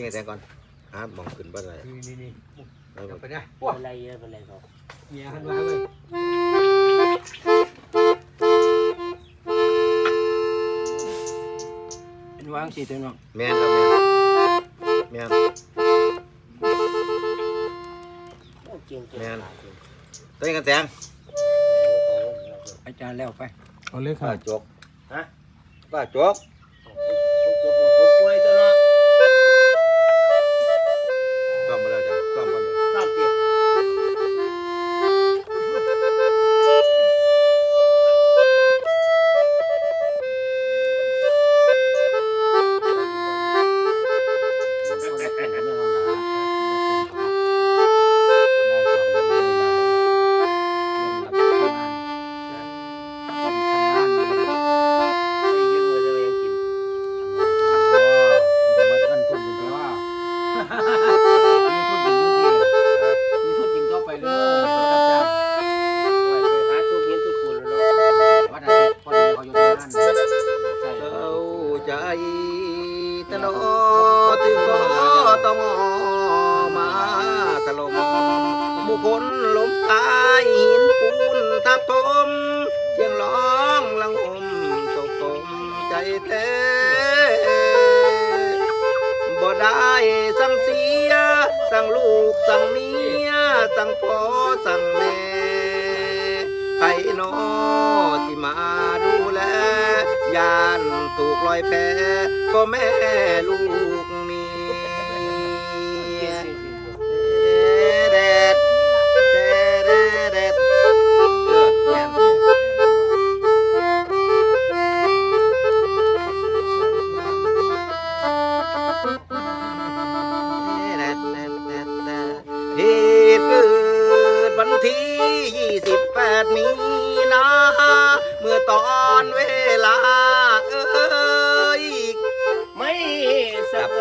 ยังไงแตงก่อนหามองขึ้นบ้านอะไรนี่นี่นี่เอาจับไปนะเป็นไรเยอะเป็นไรเขาเมียหันมาเลยเป็นวางสิตัวน้องแม่นครับแม่นแม่นโอ้เจียงเจียงแม่นขาดเลยตัวยังไงแตงอาจารย์แล้วไปเอาเลยครัป้าบจกฮะป้าจก ตลอดถึงก็ต้องมาตลมบุคคลลมตายหินปูนทับถมเสียงร้องลังอมตกตมใจแท้บ่ได้สั่งเสีย สั่งลูกสั่งเมีย สั่งพ่อสั่งแม่ใครนอที่มาดูแลยานถูกลอยแพก็แม่ ดนี้นะ เมื่อตอนเวลา เอ้ยไม่สะเ